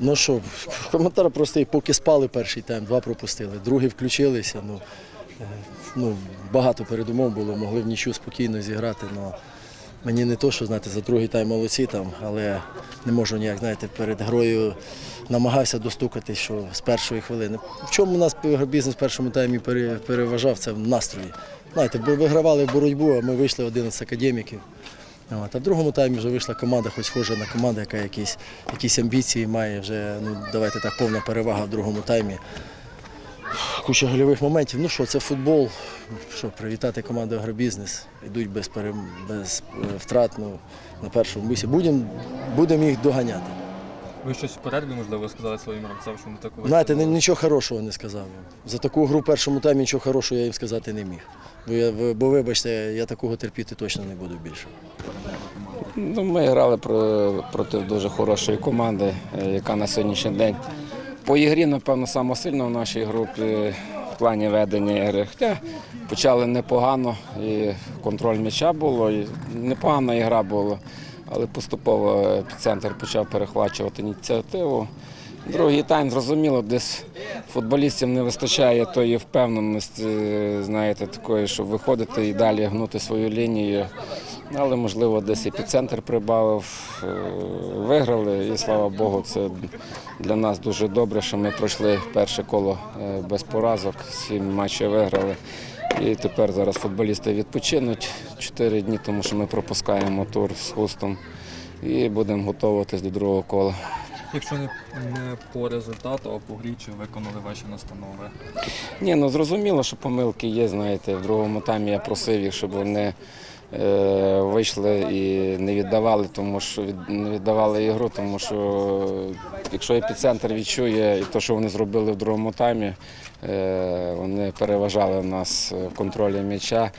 Ну що, коментар простий, поки спали перший тайм, два пропустили. Другий включилися. Ну, ну, багато передумов було, могли в нічу спокійно зіграти. Ну, мені не то, що знаєте, за другий тайм молодці там, але не можу ніяк, знаєте, перед грою намагався достукати, що з першої хвилини. В чому у нас бізнес в першому таймі переважав, це в настрої. Знаєте, вигравали боротьбу, а ми вийшли 11 академіків. От, а в другому таймі вже вийшла команда, хоч схожа на команду, яка якісь, якісь амбіції має. Вже, ну, давайте так, повна перевага в другому таймі. Куча гольових моментів. Ну що, це футбол. Що, привітати команду агробізнес. Йдуть без, пере... без е, втрат ну, на першому бусі. Будемо будем їх доганяти. Ви щось в перерві, можливо, сказали своїм гравцям, що вони таку Знаєте, нічого хорошого не сказав їм. За таку гру в першому таймі нічого хорошого я їм сказати не міг. Я, бо вибачте, я такого терпіти точно не буду більше. Ну, ми грали про- проти дуже хорошої команди, е, яка на сьогоднішній день по ігрі, напевно, саме сильно в нашій групі в плані ведення ігри. Хоча почали непогано, і контроль м'яча було, і непогана ігра була, але поступово епіцентр почав перехвачувати ініціативу. Другий тайм зрозуміло, десь футболістів не вистачає тої впевненості, знаєте, такої, щоб виходити і далі гнути свою лінію. Але можливо десь епіцентр прибавив, е, виграли, і слава Богу, це для нас дуже добре, що ми пройшли перше коло е, без поразок, сім матчів виграли. І тепер зараз футболісти відпочинуть 4 дні, тому що ми пропускаємо тур з хустом і будемо готуватись до другого кола. Якщо не, не по результату, а по грі, чи виконали ваші настанови? Ні, ну зрозуміло, що помилки є. Знаєте, в другому таймі я просив їх, щоб вони вийшли і не віддавали, тому що не віддавали ігру, тому що якщо епіцентр відчує і те, що вони зробили в другому таймі, е, вони переважали нас в контролі м'яча.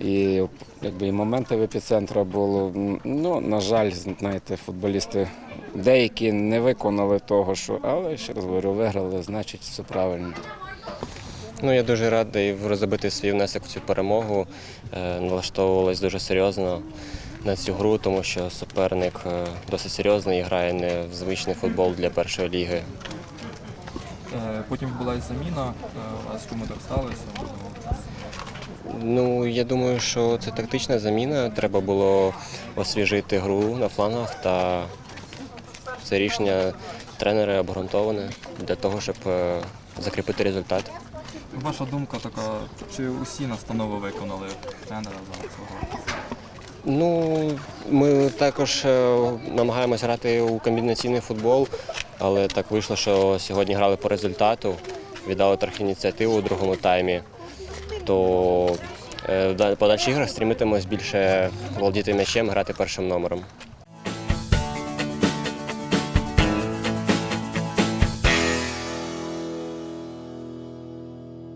І якби і моменти в епіцентрі було. Ну, на жаль, знаєте, футболісти деякі не виконали того, що, але ще раз говорю, виграли, значить все правильно. Ну, я дуже радий розробити свій внесок в цю перемогу. Е, Налаштовувалась дуже серйозно на цю гру, тому що суперник е, досить серйозний і грає не в звичний футбол для першої ліги. Е, Потім була заміна, а з чому так сталося? Ну, я думаю, що це тактична заміна. Треба було освіжити гру на флангах та це рішення тренера обґрунтоване для того, щоб закріпити результат. Ваша думка така, чи усі настанови виконали тренера за цього? Ну, ми також е, намагаємось грати у комбінаційний футбол, але так вийшло, що сьогодні грали по результату, віддали трохи ініціативу у другому таймі. То е, в да- подальших іграх стрімитимось більше володіти м'ячем, грати першим номером.